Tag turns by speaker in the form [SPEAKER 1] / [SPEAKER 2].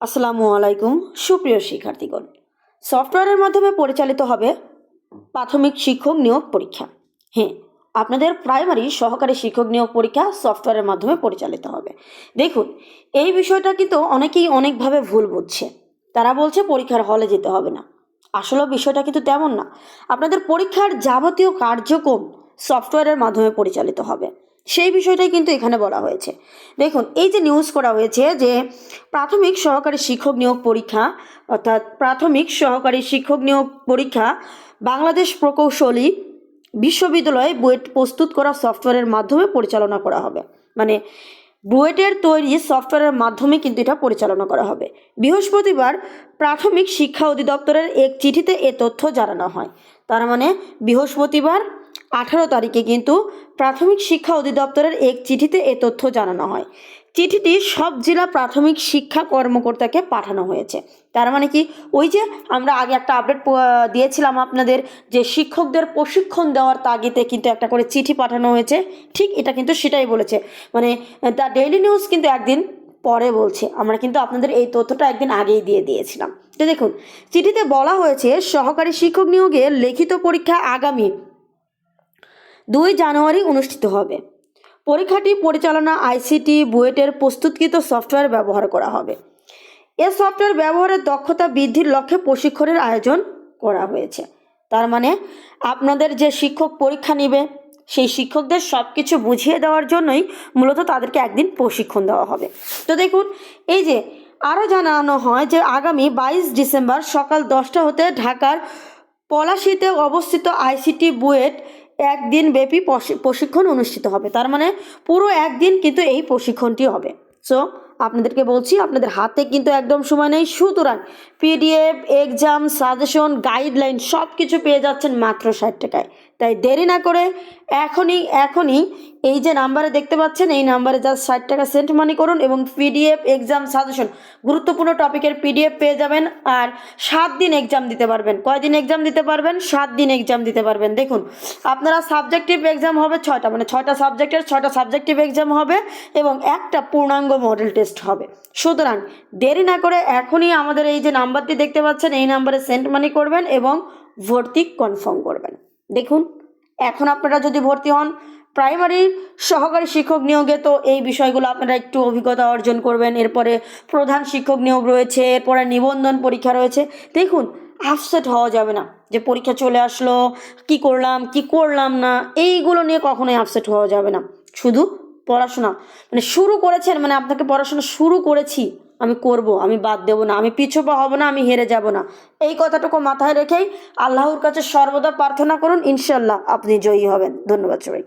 [SPEAKER 1] আসসালামু আলাইকুম, সুপ্রিয় শিক্ষার্থীগণ। সফটওয়্যারের মাধ্যমে পরিচালিত হবে প্রাথমিক শিক্ষক নিয়োগ পরীক্ষা। হ্যাঁ আপনাদের প্রাইমারি সহকারী শিক্ষক নিয়োগ পরীক্ষা সফটওয়্যারের মাধ্যমে পরিচালিত হবে। দেখুন, এই বিষয়টা কিন্তু অনেকেই অনেকভাবে ভুল বুঝছে। তারা বলছে পরীক্ষার হলে যেতে হবে না। আসলে বিষয়টা কিন্তু তেমন না। আপনাদের পরীক্ষার যাবতীয় কার্যক্রম সফটওয়্যারের মাধ্যমে পরিচালিত হবে। সেই বিষয়টাই কিন্তু এখানে বলা হয়েছে। দেখুন, এই যে নিউজ করা হয়েছে যে প্রাথমিক সহকারী শিক্ষক নিয়োগ পরীক্ষা, অর্থাৎ প্রাথমিক সহকারী শিক্ষক নিয়োগ পরীক্ষা, বাংলাদেশ প্রকৌশলী বিশ্ববিদ্যালয়ে বুয়েট প্রস্তুত করা সফটওয়্যারের মাধ্যমে পরিচালনা করা হবে। মানে বুয়েটের তৈরি সফটওয়্যারের মাধ্যমে কিন্তু এটা পরিচালনা করা হবে। বৃহস্পতিবার প্রাথমিক শিক্ষা অধিদপ্তরের এক চিঠিতে এ তথ্য জানানো হয়। তার মানে বৃহস্পতিবার আঠারো তারিখে কিন্তু প্রাথমিক শিক্ষা অধিদপ্তরের এক চিঠিতে এ তথ্য জানানো হয়। চিঠিটি সব জেলা প্রাথমিক শিক্ষা কর্মকর্তাকে পাঠানো হয়েছে। তার মানে কি? ওই যে আমরা আগে একটা আপডেট দিয়েছিলাম আপনাদের যে শিক্ষকদের প্রশিক্ষণ দেওয়ার তাগিদে কিন্তু একটা করে চিঠি পাঠানো হয়েছে। ঠিক এটা কিন্তু সেটাই বলেছে। মানে দ্য ডেইলি নিউজ কিন্তু একদিন পরে বলছে। আমরা কিন্তু আপনাদের এই তথ্যটা একদিন আগেই দিয়ে দিয়েছিলাম। তো দেখুন, চিঠিতে বলা হয়েছে, সহকারী শিক্ষক নিয়োগে লিখিত পরীক্ষা আগামী দুই জানুয়ারি অনুষ্ঠিত হবে। পরীক্ষাটি পরিচালনা আইসিটি বুয়েটের প্রস্তুতকৃত সফটওয়্যার ব্যবহার করা হবে। এ সফটওয়্যার ব্যবহারের দক্ষতা বৃদ্ধির লক্ষ্যে প্রশিক্ষণের আয়োজন করা হয়েছে। তার মানে আপনাদের যে শিক্ষক পরীক্ষা নেবে, সেই শিক্ষকদের সব কিছু বুঝিয়ে দেওয়ার জন্যই মূলত তাদেরকে একদিন প্রশিক্ষণ দেওয়া হবে। তো দেখুন, এই যে আরও জানানো হয় যে আগামী বাইশ ডিসেম্বর সকাল দশটা হতে ঢাকার পলাশিতে অবস্থিত আইসিটি বুয়েট একদিন ব্যাপী প্রশি- প্রশিক্ষণ অনুষ্ঠিত হবে। তার মানে পুরো একদিন কিন্তু এই প্রশিক্ষণটি হবে। সো আপনাদেরকে বলছি, আপনাদের হাতে কিন্তু একদম সময় নেই। সুতরাং পিডিএফ এক্সাম সাজেশন গাইডলাইন সব কিছু পেয়ে যাচ্ছেন মাত্র ষাট টাকায়। তাই দেরি না করে এখনই এখনই এই যে নাম্বারে দেখতে পাচ্ছেন, এই নাম্বারে জাস্ট ষাট টাকা সেন্ট মানি করুন এবং পিডিএফ এক্সাম সাজেশন গুরুত্বপূর্ণ টপিকের পিডিএফ পেয়ে যাবেন আর সাত দিন এক্সাম দিতে পারবেন। কয়দিন এক্সাম দিতে পারবেন? সাত দিন এক্সাম দিতে পারবেন। দেখুন, আপনারা সাবজেক্টিভ এক্সাম হবে ছয়টা মানে ছয়টা সাবজেক্টের ছয়টা সাবজেক্টিভ এক্সাম হবে এবং একটা পূর্ণাঙ্গ মডেল টেস্ট হবে। সুতরাং দেরি না করে এখনই আমাদের এই যে নাম্বারটি দেখতে পাচ্ছেন, এই নাম্বারে সেন্ট মানি করবেন এবং ভর্তি কনফার্ম করবেন। দেখুন, এখন আপনারা যদি ভর্তি হন প্রাইমারি সহকারী শিক্ষক নিয়োগে। তো এই বিষয়গুলো আপনারা একটু অভিজ্ঞতা অর্জন করবেন। এরপরে প্রধান শিক্ষক নিয়োগ রয়েছে, এরপরে নিবন্ধন পরীক্ষা রয়েছে। দেখুন আপসেট হওয়া যাবে না। যে পরীক্ষা চলে আসলো, কি করলাম কি করলাম না, এইগুলো নিয়ে কখনোই আপসেট হওয়া যাবে না। শুধু পড়াশোনা। মানে শুরু করেছেন মানে আপনাকে পড়াশোনা শুরু করেছি, আমি করব, আমি বাদ দেবো না, আমি পিছপা হব না, আমি হেরে যাব না। এই কথাটুকু মাথায় রেখেই আল্লাহর কাছে সর্বদা প্রার্থনা করুন ইনশাল্লাহ আপনি জয়ী হবেন। ধন্যবাদ সবাই